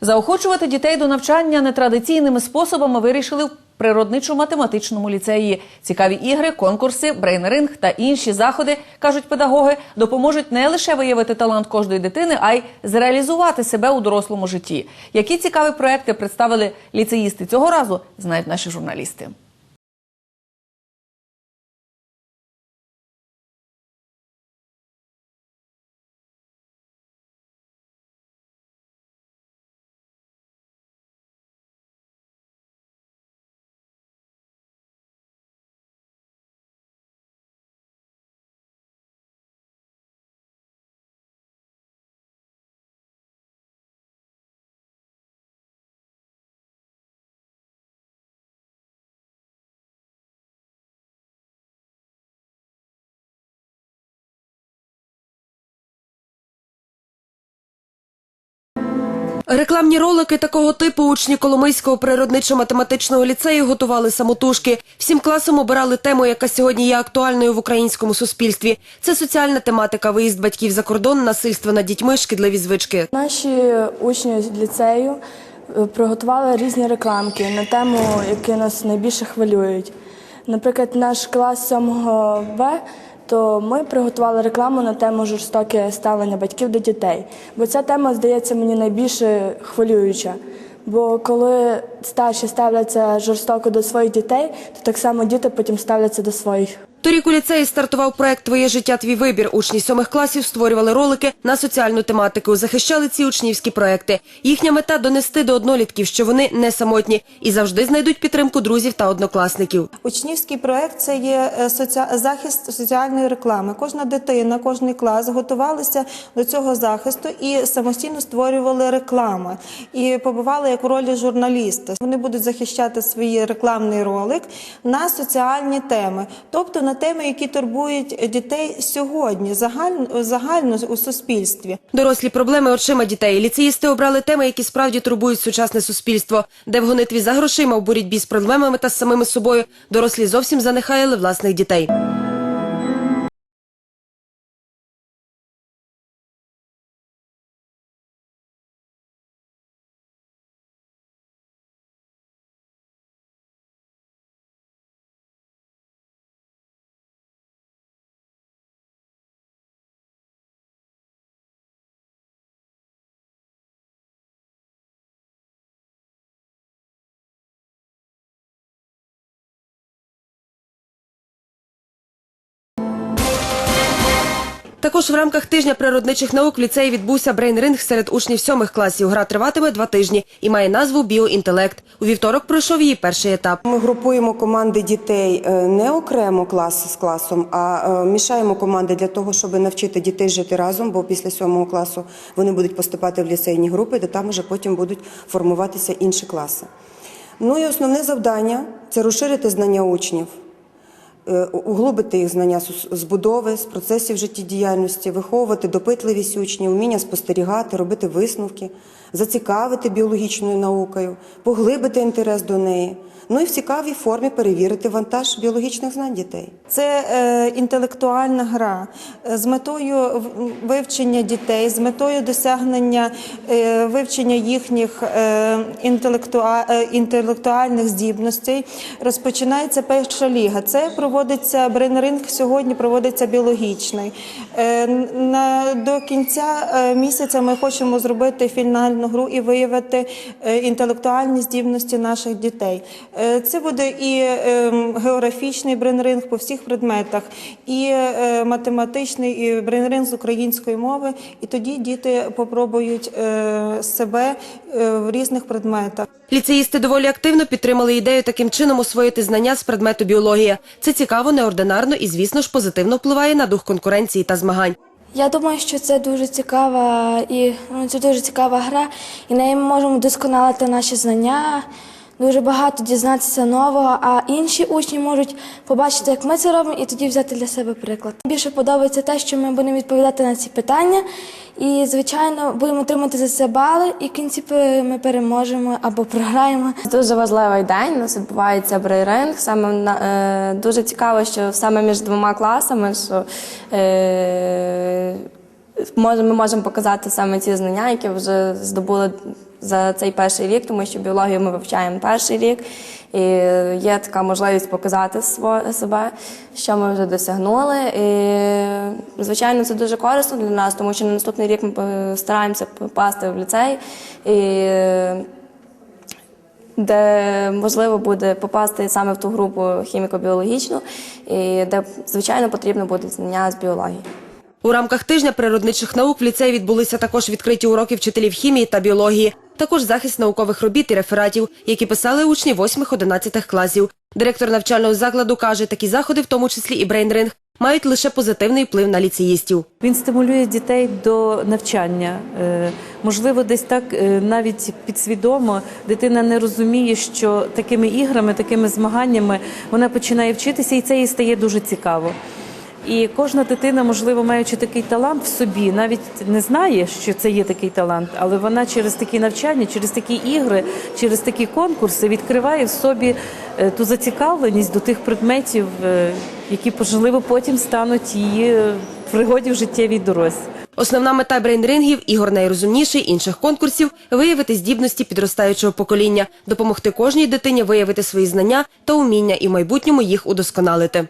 Заохочувати дітей до навчання нетрадиційними способами вирішили в природничо-математичному ліцеї. Цікаві ігри, конкурси, брейнеринг та інші заходи, кажуть педагоги, допоможуть не лише виявити талант кожної дитини, а й зреалізувати себе у дорослому житті. Які цікаві проекти представили ліцеїсти цього разу, знають наші журналісти. Рекламні ролики такого типу учні Коломийського природничо-математичного ліцею готували самотужки. Всім класом обирали тему, яка сьогодні є актуальною в українському суспільстві. Це соціальна тематика, виїзд батьків за кордон, насильство над дітьми, шкідливі звички. Наші учні ліцею е, приготували різні рекламки на тему, які нас найбільше хвилюють. Наприклад, наш клас 7 Б, то ми приготували рекламу на тему жорстоке ставлення батьків до дітей. Бо ця тема здається мені найбільше хвилююча. Бо коли старші ставляться жорстоко до своїх дітей, то так само діти потім ставляться до своїх. Торік у ліцеї стартував проект Твоє життя, твій вибір. Учні сьомих класів створювали ролики на соціальну тематику, захищали ці учнівські проекти. Їхня мета донести до однолітків, що вони не самотні і завжди знайдуть підтримку друзів та однокласників. Учнівський проект це є е, захист соціальної реклами. Кожна дитина, кожний клас готувалися до цього захисту і самостійно створювали реклами і побували як у ролі журналіста. Вони будуть захищати свій рекламний ролик на соціальні теми, тобто на теми, які турбують дітей сьогодні, загально, загально у суспільстві. Дорослі проблеми очима дітей. Ліцеїсти обрали теми, які справді турбують сучасне суспільство, де в гонитві за грошима в боротьбі з проблемами та з самими собою дорослі зовсім занехаяли власних дітей. Також в рамках тижня природничих наук в ліцеї відбувся брейн-ринг серед учнів сьомих класів. Гра триватиме два тижні і має назву Біоінтелект. У вівторок пройшов її перший етап. Ми групуємо команди дітей е, не окремо клас з класом, а е, мішаємо команди для того, щоб навчити дітей жити разом, бо після сьомого класу вони будуть поступати в ліцейні групи, де там вже потім будуть формуватися інші класи. Ну і основне завдання це розширити знання учнів. Е, Углубити їх знання з- будови, з процесів життєдіяльності, виховувати допитливість учнів, вміння спостерігати, робити висновки, зацікавити біологічною наукою, поглибити інтерес до неї. Ну і в цікавій формі перевірити вантаж біологічних знань дітей. Це е, інтелектуальна гра е, з метою вивчення дітей, з метою досягнення е, вивчення їхніх е, інтелектуа- е, інтелектуальних здібностей. Розпочинається перша ліга. Це проводиться брейнринг сьогодні проводиться біологічний. Е, на, до кінця е, місяця ми хочемо зробити фінальну гру і виявити е, інтелектуальні здібності наших дітей. Е, Це буде і е, географічний брейнринг по всіх предметах, і е, математичний, і брейнринг з української мови. І тоді діти попробують е, себе в різних предметах. Ліцеїсти доволі активно підтримали ідею таким чином освоїти знання з предмету біологія. Це цікаво, неординарно і, звісно ж, позитивно впливає на дух конкуренції та змагань. Я думаю, що це дуже цікава і ну, це дуже цікава гра, і нею ми можемо вдосконалити наші знання, дуже багато дізнатися нового, а інші учні можуть побачити, як ми це робимо, і тоді взяти для себе приклад. Більше подобається те, що ми будемо відповідати на ці питання, і звичайно будемо отримати за це бали, і в кінці ми переможемо або програємо. Дуже важливий день. У нас відбувається брейринг. Саме е, дуже цікаво, що саме між двома класами, що е, ми можемо показати саме ті знання, які вже здобули за цей перший рік, тому що біологію ми вивчаємо перший рік, і є така можливість показати себе, що ми вже досягнули. І, звичайно, це дуже корисно для нас, тому що на наступний рік ми стараємося попасти в ліцей. І де можливо буде попасти саме в ту групу хіміко-біологічну, і де, звичайно, потрібно буде знання з біології. У рамках тижня природничих наук в ліцеї відбулися також відкриті уроки вчителів хімії та біології, також захист наукових робіт і рефератів, які писали учні 8-11 класів. Директор навчального закладу каже, такі заходи, в тому числі і брейнринг, мають лише позитивний вплив на ліцеїстів. Він стимулює дітей до навчання. Е, Можливо, десь так е, навіть підсвідомо дитина не розуміє, що такими іграми, такими змаганнями вона починає вчитися, і це їй стає дуже цікаво. І кожна дитина, можливо, маючи такий талант в собі, навіть не знає, що це є такий талант, але вона через такі навчання, через такі ігри, через такі конкурси відкриває в собі е, ту зацікавленість до тих предметів, е, які можливо потім стануть її е, пригоді в життєвій дорослі. Основна мета брейнрингів ігор найрозумніший інших конкурсів виявити здібності підростаючого покоління, допомогти кожній дитині виявити свої знання та уміння і в майбутньому їх удосконалити.